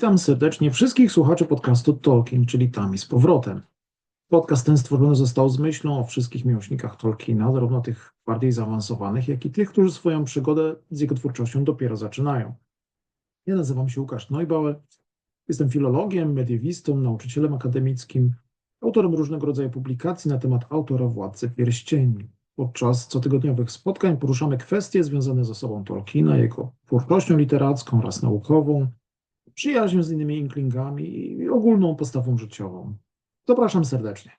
Witam serdecznie wszystkich słuchaczy podcastu Tolkien, czyli Tami z powrotem. Podcast ten stworzony został z myślą o wszystkich miłośnikach Tolkiena, zarówno tych bardziej zaawansowanych, jak i tych, którzy swoją przygodę z jego twórczością dopiero zaczynają. Ja nazywam się Łukasz Neubauer, jestem filologiem, mediewistą, nauczycielem akademickim, autorem różnego rodzaju publikacji na temat autora Władcy Pierścieni. Podczas cotygodniowych spotkań poruszamy kwestie związane z osobą Tolkiena, jego twórczością literacką oraz naukową, przyjaźnią z innymi inklingami i ogólną postawą życiową. Zapraszam serdecznie.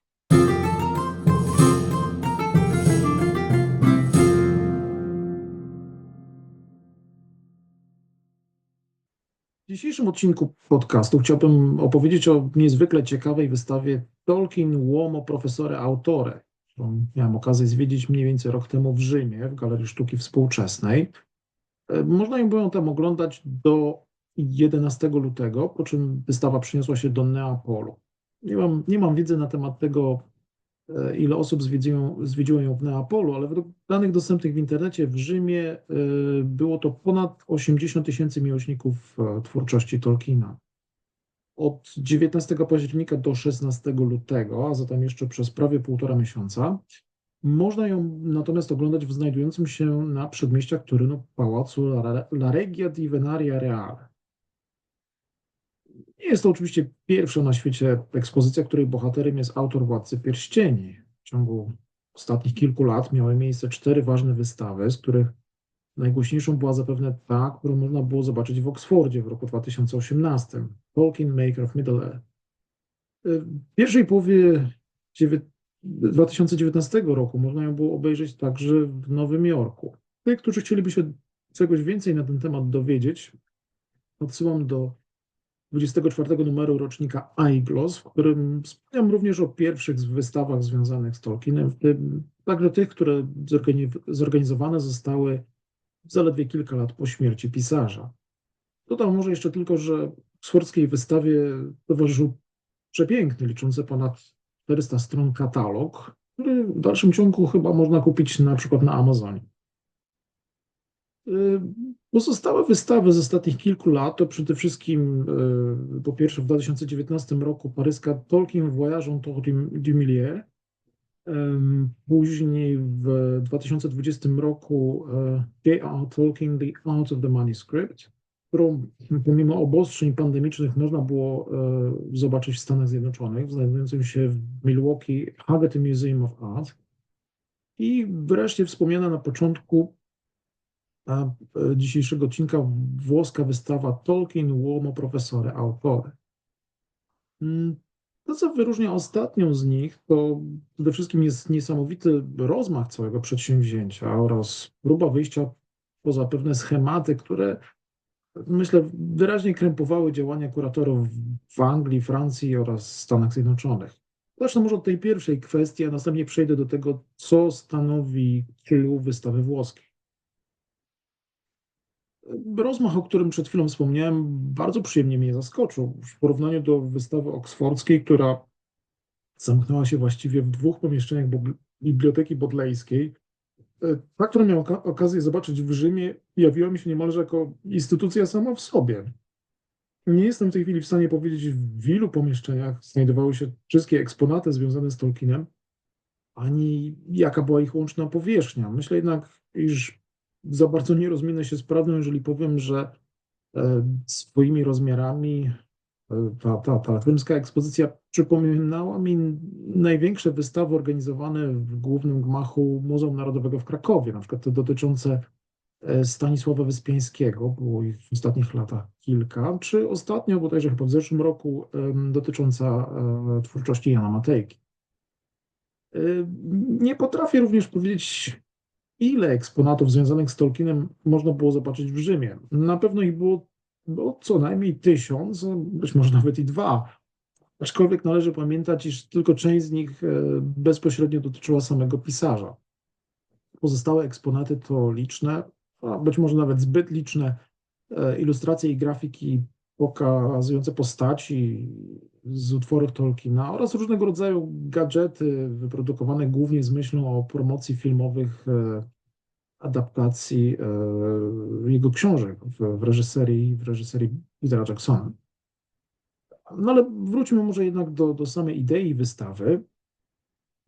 W dzisiejszym odcinku podcastu chciałbym opowiedzieć o niezwykle ciekawej wystawie Tolkien Uomo Professore Autore, którą miałem okazję zwiedzić mniej więcej rok temu w Rzymie, w Galerii Sztuki Współczesnej. E, Można ją było tam oglądać do 11 lutego, po czym wystawa przeniosła się do Neapolu. Nie mam, nie mam wiedzy na temat tego, e, ile osób zwiedziło, zwiedziło ją w Neapolu, ale według danych dostępnych w internecie w Rzymie e, było to ponad 80 tysięcy miłośników e, twórczości Tolkiena. Od 19 października do 16 lutego, a zatem jeszcze przez prawie półtora miesiąca, można ją natomiast oglądać w znajdującym się na przedmieściach Turynu pałacu La, La Regia di Venaria Reale. Jest to oczywiście pierwsza na świecie ekspozycja, której bohaterem jest autor Władcy Pierścieni. W ciągu ostatnich kilku lat miały miejsce cztery ważne wystawy, z których najgłośniejszą była zapewne ta, którą można było zobaczyć w Oksfordzie w roku 2018. Tolkien Maker of Middle-earth. W pierwszej połowie 2019 roku można ją było obejrzeć także w Nowym Jorku. Tych, którzy chcieliby się czegoś więcej na ten temat dowiedzieć, odsyłam do 24 numeru rocznika iGloss, w którym wspomniam również o pierwszych wystawach związanych z Tolkienem, w także tych, które zorganizowane zostały zaledwie kilka lat po śmierci pisarza. Dodam może jeszcze tylko, że oksfordzkiej wystawie towarzyszył przepiękny, liczący ponad 400 stron katalog, który w dalszym ciągu chyba można kupić na przykład na Amazonie. Pozostałe wystawy z ostatnich kilku lat to przede wszystkim po pierwsze w 2019 roku paryska Tolkien Voyage du Millier, później w 2020 roku J.R. Tolkien The Art of the Manuscript, którą pomimo obostrzeń pandemicznych można było zobaczyć w Stanach Zjednoczonych, znajdującym się w Milwaukee Haggerty Museum of Art. I wreszcie wspomniana na początku dzisiejszego odcinka włoska wystawa Tolkien Uomo Professore Autore. To, co wyróżnia ostatnią z nich, to przede wszystkim jest niesamowity rozmach całego przedsięwzięcia oraz próba wyjścia poza pewne schematy, które myślę wyraźnie krępowały działania kuratorów w Anglii, Francji oraz Stanach Zjednoczonych. Zacznę może od tej pierwszej kwestii, a następnie przejdę do tego, co stanowi clue wystawy włoskiej. Rozmach, o którym przed chwilą wspomniałem, bardzo przyjemnie mnie zaskoczył. W porównaniu do wystawy oksfordzkiej, która zamknęła się właściwie w dwóch pomieszczeniach Biblioteki Bodlejskiej, ta, którą miałem okazję zobaczyć w Rzymie, jawiła mi się niemalże jako instytucja sama w sobie. Nie jestem w tej chwili w stanie powiedzieć, w ilu pomieszczeniach znajdowały się wszystkie eksponaty związane z Tolkienem, ani jaka była ich łączna powierzchnia. Myślę jednak, iż za bardzo nie rozminę się z prawdą, jeżeli powiem, że e, swoimi rozmiarami e, ta, ta, ta rzymska ekspozycja przypominała mi największe wystawy organizowane w głównym gmachu Muzeum Narodowego w Krakowie, na przykład te dotyczące e, Stanisława Wyspiańskiego, było ich w ostatnich latach kilka, czy ostatnio, bodajże chyba w zeszłym roku, dotycząca twórczości Jana Matejki. Nie potrafię również powiedzieć, ile eksponatów związanych z Tolkienem można było zobaczyć w Rzymie. Na pewno ich było, było co najmniej tysiąc, być może nawet i dwa. Aczkolwiek należy pamiętać, iż tylko część z nich e, bezpośrednio dotyczyła samego pisarza. Pozostałe eksponaty to liczne, a być może nawet zbyt liczne e, ilustracje i grafiki pokazujące postaci z utworów Tolkiena oraz różnego rodzaju gadżety wyprodukowane głównie z myślą o promocji filmowych e, adaptacji e, jego książek w, reżyserii, w reżyserii Petera Jacksona. No ale wróćmy może jednak do, do samej idei wystawy.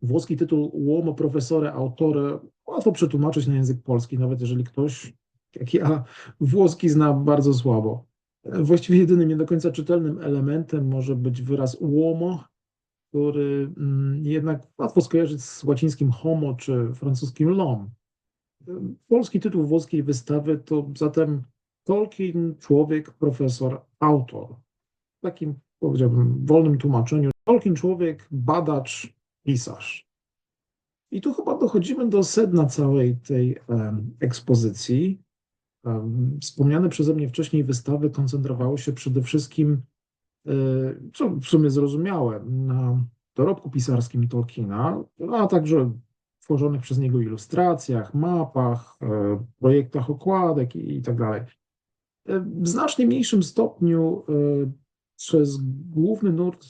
Włoski tytuł Uomo professore autore łatwo przetłumaczyć na język polski, nawet jeżeli ktoś, jak ja, włoski zna bardzo słabo. Właściwie jedynym nie do końca czytelnym elementem może być wyraz uomo, który mm, jednak łatwo skojarzyć z łacińskim homo czy francuskim l'homme. Polski tytuł włoskiej wystawy to zatem Tolkien, człowiek, profesor, autor. W takim, powiedziałbym, wolnym tłumaczeniu. Tolkien, człowiek, badacz, pisarz. I tu chyba dochodzimy do sedna całej tej ekspozycji. Wspomniane przeze mnie wcześniej wystawy koncentrowały się przede wszystkim, e, co w sumie zrozumiałe, na dorobku pisarskim Tolkiena, a także tworzonych przez niego ilustracjach, mapach, e, projektach okładek i, i tak. E, W znacznie mniejszym stopniu przez główny nurt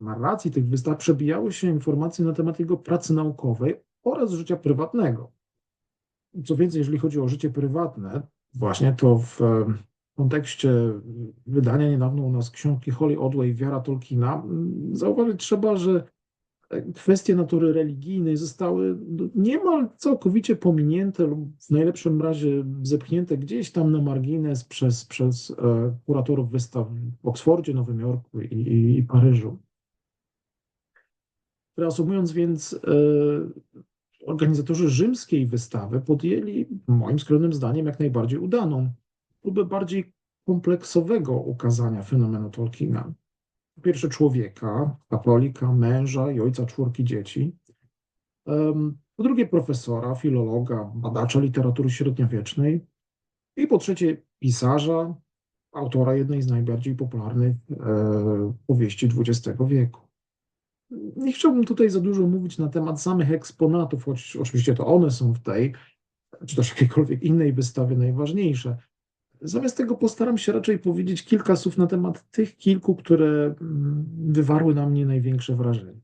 narracji tych wystaw przebijały się informacje na temat jego pracy naukowej oraz życia prywatnego. Co więcej, jeżeli chodzi o życie prywatne, właśnie to w kontekście wydania niedawno u nas książki Holly Odway Wiara Tolkiena, zauważyć trzeba, że kwestie natury religijnej zostały niemal całkowicie pominięte lub w najlepszym razie zepchnięte gdzieś tam na margines przez, przez e, kuratorów wystaw w Oksfordzie, Nowym Jorku i, i, i Paryżu. Reasumując więc, e, organizatorzy rzymskiej wystawy podjęli, moim skromnym zdaniem, jak najbardziej udaną, próbę bardziej kompleksowego ukazania fenomenu Tolkiena. Po pierwsze człowieka, katolika, męża i ojca czwórki dzieci. Po drugie profesora, filologa, badacza literatury średniowiecznej. I po trzecie pisarza, autora jednej z najbardziej popularnych e, powieści XX wieku. Nie chciałbym tutaj za dużo mówić na temat samych eksponatów, choć oczywiście to one są w tej, czy też jakiejkolwiek innej wystawie najważniejsze. Zamiast tego postaram się raczej powiedzieć kilka słów na temat tych kilku, które mm, wywarły na mnie największe wrażenie.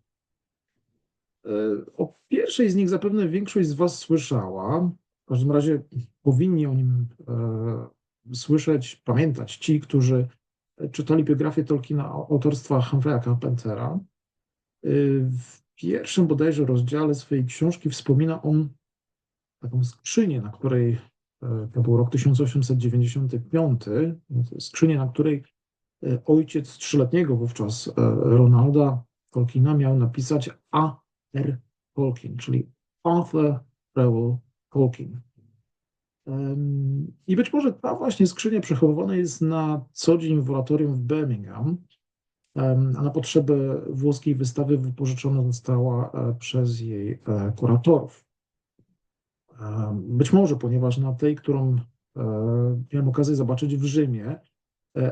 E, O pierwszej z nich zapewne większość z Was słyszała. W każdym razie powinni o nim e, słyszeć, pamiętać ci, którzy czytali biografię Tolkiena autorstwa Humphreya Carpentera. W pierwszym bodajże rozdziale swojej książki wspomina on taką skrzynię, na której, e, to był rok 1895, skrzynię, na której e, ojciec trzyletniego wówczas e, Ronalda Tolkiena miał napisać A.R. Tolkien, czyli Arthur Rowell Tolkien. I być może ta właśnie skrzynia przechowywana jest na co dzień w oratorium w Birmingham, a na potrzeby włoskiej wystawy wypożyczona została e, przez jej e, kuratorów. Być może, ponieważ na tej, którą e, miałem okazję zobaczyć w Rzymie,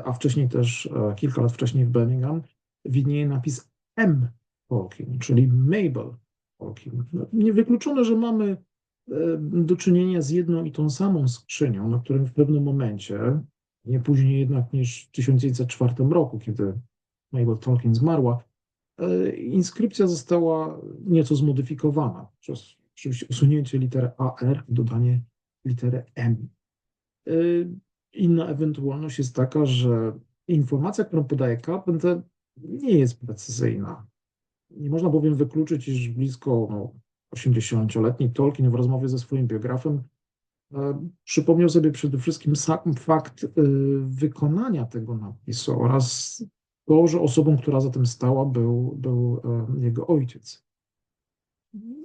a wcześniej też kilka lat wcześniej w Birmingham, widnieje napis M. Tolkien, czyli Mabel Tolkien. Niewykluczone, że mamy do czynienia z jedną i tą samą skrzynią, na którym w pewnym momencie, nie później jednak niż w 1904 roku, kiedy Mabel Tolkien zmarła, e, inskrypcja została nieco zmodyfikowana przez oczywiście usunięcie litery AR dodanie litery M. E, Inna ewentualność jest taka, że informacja, którą podaje Carpenter, nie jest precyzyjna. Nie można bowiem wykluczyć, iż blisko no, 80-letni Tolkien w rozmowie ze swoim biografem e, przypomniał sobie przede wszystkim sam fakt wykonania tego napisu oraz to, że osobą, która za tym stała, był, był e, jego ojciec.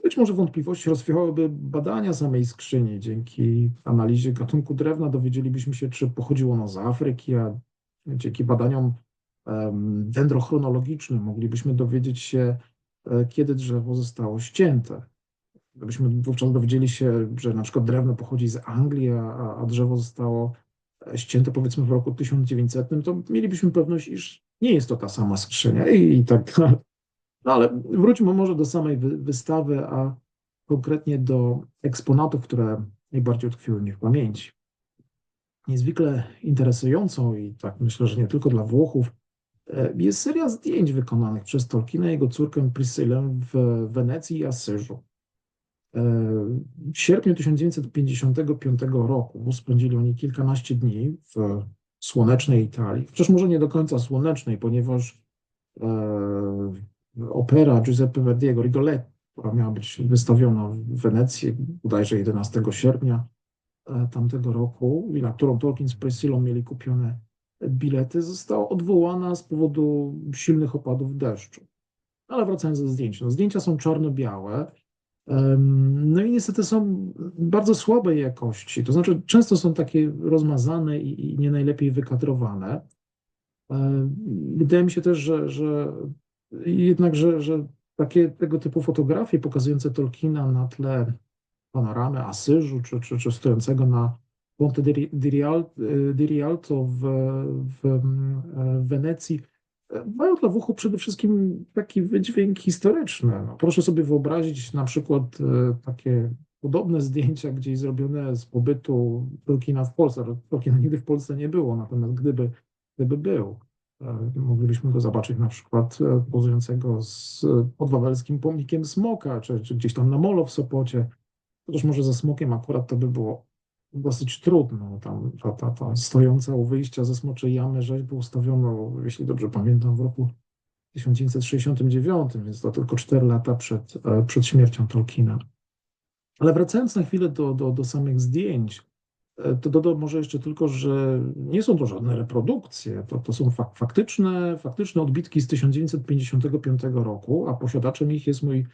Być może wątpliwości rozwiałyby badania samej skrzyni. Dzięki analizie gatunku drewna dowiedzielibyśmy się, czy pochodziło ono z Afryki, a dzięki badaniom dendrochronologicznym moglibyśmy dowiedzieć się, e, kiedy drzewo zostało ścięte. Gdybyśmy wówczas dowiedzieli się, że na przykład drewno pochodzi z Anglii, a, a drzewo zostało ścięte powiedzmy w roku 1900, to mielibyśmy pewność, iż nie jest to ta sama skrzynia i, tak. No ale wróćmy może do samej wy, wystawy, a konkretnie do eksponatów, które najbardziej utkwiły mi w pamięci. Niezwykle interesującą i tak myślę, że nie tylko dla Włochów, e, jest seria zdjęć wykonanych przez Tolkiena i jego córkę Priscillę w Wenecji i Asyżu. W sierpniu 1955 roku spędzili oni kilkanaście dni w słonecznej Italii. Chociaż może nie do końca słonecznej, ponieważ e, opera Giuseppe Verdiego, Rigoletto, która miała być wystawiona w Wenecji bodajże 11 sierpnia e, tamtego roku i na którą Tolkien z Priscillą mieli kupione bilety, została odwołana z powodu silnych opadów deszczu. Ale wracając do zdjęć. No, zdjęcia są czarno-białe. No i niestety są bardzo słabej jakości. To znaczy, często są takie rozmazane i, nie najlepiej wykadrowane. E, Wydaje mi się też, że, że jednak, że, że takie tego typu fotografie pokazujące Tolkiena na tle panoramy Asyżu, czy, czy, czy stojącego na Ponte di di Rialto w, w w Wenecji, e, mają dla Włochów przede wszystkim taki wydźwięk historyczny. No, proszę sobie wyobrazić na przykład e, takie podobne zdjęcia gdzieś zrobione z pobytu Tolkiena w Polsce. Tolkiena nigdy w Polsce nie było, natomiast gdyby, gdyby był, e, moglibyśmy go zobaczyć na przykład e, pozującego z podwawelskim pomnikiem smoka, czy, czy gdzieś tam na molo w Sopocie. Chociaż może ze smokiem akurat to by było dosyć trudno. Tam ta, ta, ta stojąca u wyjścia ze Smoczej Jamy rzeźbę ustawiono, jeśli dobrze pamiętam, w roku 1969, więc to tylko 4 lata przed, e, przed śmiercią Tolkiena. Ale wracając na chwilę do, do, do samych zdjęć, e, to dodam może jeszcze tylko, że nie są to żadne reprodukcje, to, to są fak faktyczne, faktyczne odbitki z 1955 roku, a posiadaczem ich jest mój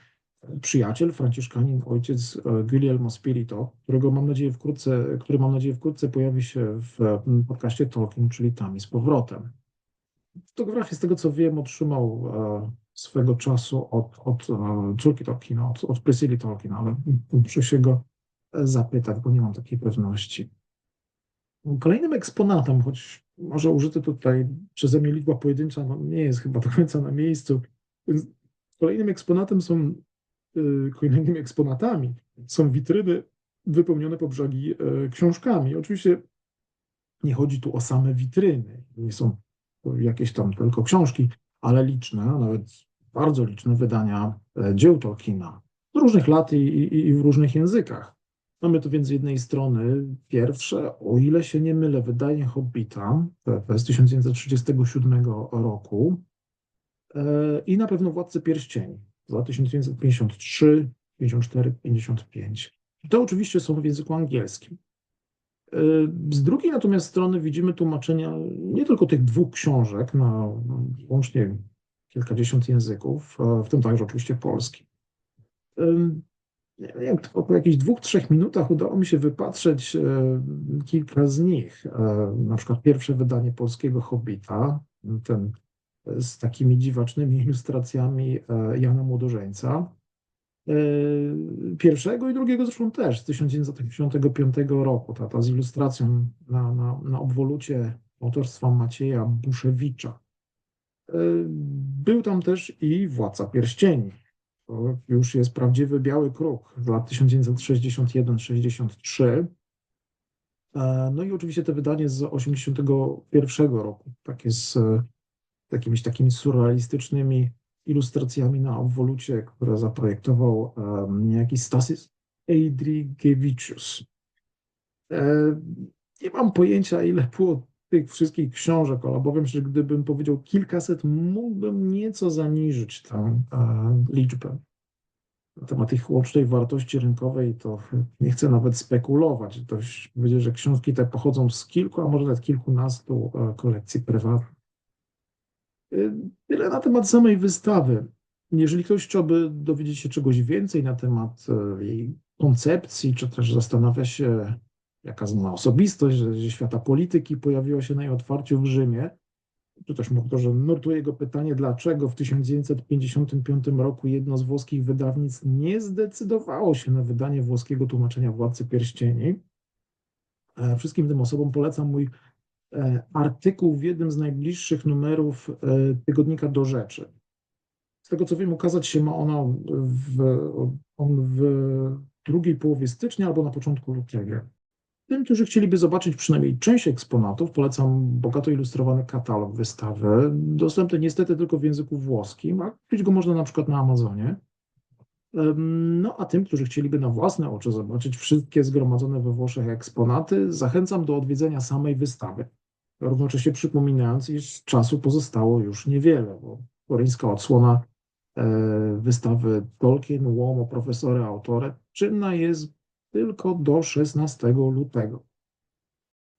przyjaciel, franciszkanin, ojciec e, Guglielmo Spirito, którego mam nadzieję wkrótce, który mam nadzieję wkrótce pojawi się w mm, podcaście Tolkien, czyli tam i z powrotem. Fotografię z tego co wiem otrzymał e, swego czasu od, od e, córki Tolkiena, od, od Priscilli Tolkien, ale muszę się go zapytać, bo nie mam takiej pewności. Kolejnym eksponatem, choć może użyty tutaj przeze mnie liczba pojedyncza, no nie jest chyba do końca na miejscu. Więc Kolejnym eksponatem są kolejnymi eksponatami są witryny wypełnione po brzegi e, książkami. Oczywiście nie chodzi tu o same witryny, nie są jakieś tam tylko książki, ale liczne, nawet bardzo liczne wydania e, dzieł Tolkiena z różnych lat i, i, i w różnych językach. Mamy tu więc z jednej strony pierwsze, o ile się nie mylę, wydanie Hobbita, jest 1937 roku, e, i na pewno Władcy Pierścieni, 1953, 54, 55. To oczywiście są w języku angielskim. E, Z drugiej natomiast strony widzimy tłumaczenia nie tylko tych dwóch książek na łącznie kilkadziesiąt języków, w tym także oczywiście polski. Ym, Nie wiem, po jakichś dwóch, trzech minutach udało mi się wypatrzeć e, kilka z nich. Na przykład pierwsze wydanie polskiego Hobbita, ten z takimi dziwacznymi ilustracjami e, Jana Młodożeńca. E, Pierwszego i drugiego zresztą też z 1985 roku, ta, ta z ilustracją na, na, na obwolucie autorstwa Macieja Buszewicza. E, Był tam też i Władca Pierścieni. To już jest prawdziwy biały kruk z lat 1961-63. E, No i oczywiście te wydanie z 1981 roku, takie z jakimiś takimi surrealistycznymi ilustracjami na obwolucie, które zaprojektował niejaki Stasis Eidrigevičius. E, Nie mam pojęcia, ile było tych wszystkich książek, ale bowiem, że gdybym powiedział kilkaset, mógłbym nieco zaniżyć tę e, liczbę. Na temat ich łącznej wartości rynkowej to nie chcę nawet spekulować. Dość powiedzieć, że książki te pochodzą z kilku, a może nawet kilkunastu e, kolekcji prywatnych. Y, Tyle na temat samej wystawy. Jeżeli ktoś chciałby dowiedzieć się czegoś więcej na temat e, jej koncepcji, czy też zastanawia się, jaka ma osobistość, że, świata polityki pojawiła się na jej otwarciu w Rzymie, czy też może że nurtuje go pytanie, dlaczego w 1955 roku jedno z włoskich wydawnictw nie zdecydowało się na wydanie włoskiego tłumaczenia Władcy Pierścieni. E, Wszystkim tym osobom polecam mój artykuł w jednym z najbliższych numerów e, tygodnika Do Rzeczy. Z tego co wiem, ukazać się ma ono w, on w drugiej połowie stycznia albo na początku lutego. Tym, którzy chcieliby zobaczyć przynajmniej część eksponatów, polecam bogato ilustrowany katalog wystawy, dostępny niestety tylko w języku włoskim, a kupić go można na przykład na Amazonie. No a tym, którzy chcieliby na własne oczy zobaczyć wszystkie zgromadzone we Włoszech eksponaty, zachęcam do odwiedzenia samej wystawy. Równocześnie przypominając, iż czasu pozostało już niewiele, bo koreańska odsłona e, wystawy Tolkien, Łomo, profesory, autore czynna jest tylko do 16 lutego.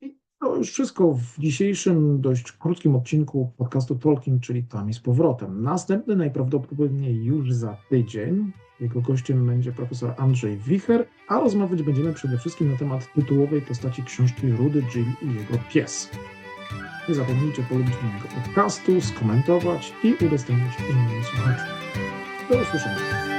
I to już wszystko w dzisiejszym dość krótkim odcinku podcastu Tolkien, czyli tam i z powrotem. Następny najprawdopodobniej już za tydzień. Jego gościem będzie profesor Andrzej Wicher, a rozmawiać będziemy przede wszystkim na temat tytułowej postaci książki Rudy Jill i jego pies. Nie zapomnijcie polubić mojego podcastu, skomentować i udostępnić innym słuchaczom. Do usłyszenia.